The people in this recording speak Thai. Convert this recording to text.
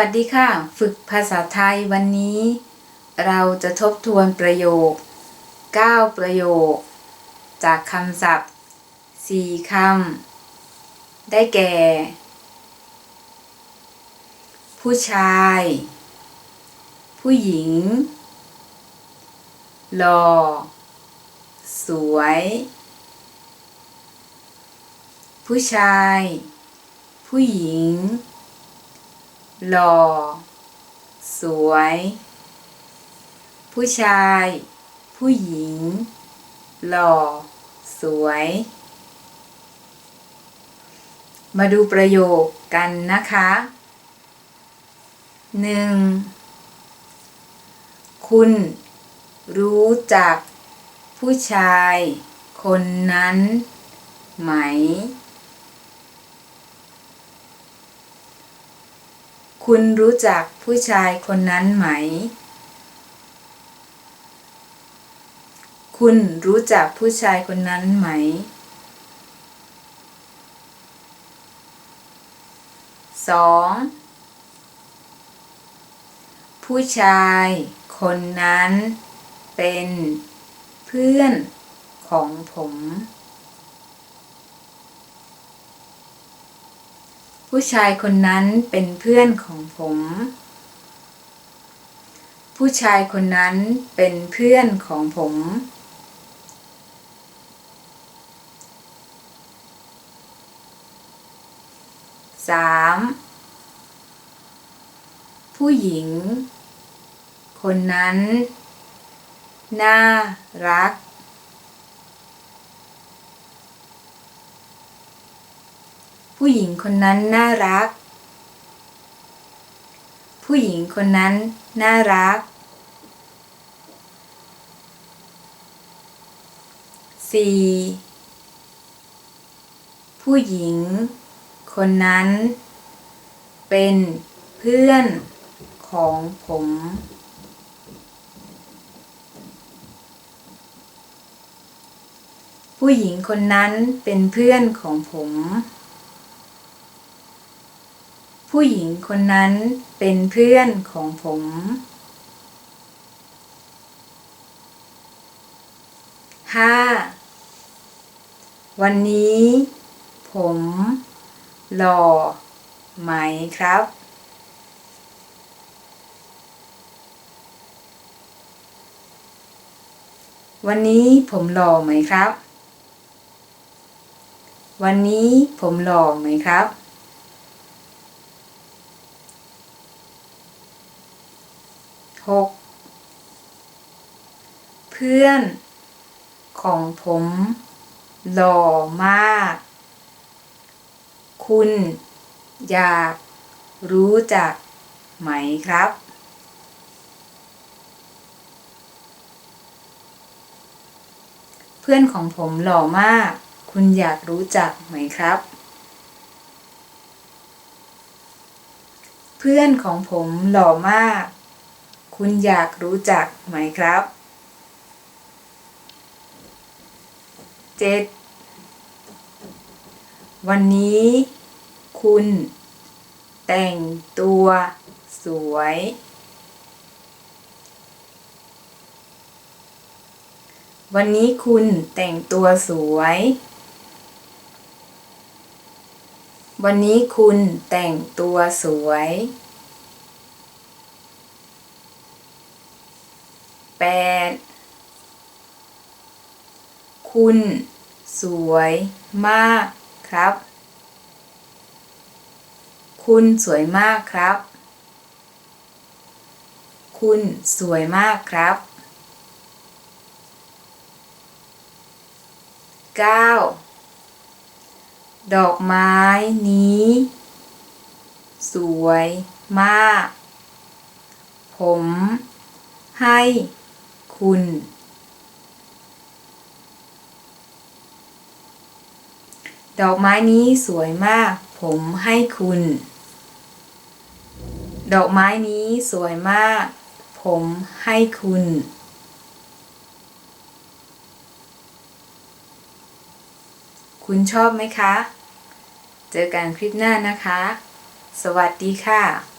วัสดีค่ะ ฝึกภาษาไทยวันนี้ เราจะทบทวนประโยค 9 ประโยค จากคำศัพท์ 4 คำ ได้แก่ ผู้ชาย ผู้หญิง หล่อ สวย ผู้ชาย ผู้หญิง หล่อ สวย ผู้ชาย ผู้หญิง หล่อ สวย มาดูประโยคกันนะคะหนึ่งคุณรู้จักผู้ชายคนนั้นไหม คุณรู้จักผู้ชายคนนั้นไหม คุณรู้จักผู้ชายคนนั้นไหม สอง ผู้ชายคนนั้นเป็นเพื่อนของผม ผู้ชายคนนั้นเป็นเพื่อนของผม ผู้ชายคนนั้นเป็นเพื่อนของผม สามผู้หญิง คนนั้น น่ารัก ผู้หญิงคนนั้นน่ารัก ผู้หญิงคนนั้นน่ารักสี่ผู้หญิง คนนั้น เป็นเพื่อนของผม ผู้หญิงคนนั้นเป็นเพื่อนของผม ผู้หญิงคนนั้นเป็นเพื่อนของผมห้าวันนี้ ผมหล่อไหมครับ วันนี้ผมหล่อไหมครับ วันนี้ผมหล่อไหมครับ หกเพื่อนของผมหล่อมาก คุณอยากรู้จักไหมครับ เพื่อนของผมหล่อมาก คุณอยากรู้จักไหมครับ เพื่อนของผมหล่อมาก คุณอยากรู้จักไหมครับเจ็ดวันนี้ คุณ แต่งตัว สวย วันนี้คุณแต่งตัวสวย วันนี้คุณแต่งตัวสวย แปดคุณสวยมากครับ คุณสวยมากครับ คุณสวยมากครับ 9. ดอกไม้นี้ สวยมาก ผมให้ คุณ ดอกไม้นี้สวยมาก ผมให้คุณ ดอกไม้นี้สวยมาก ผมให้คุณ คุณชอบไหมคะ เจอกันคลิปหน้านะคะ สวัสดีค่ะ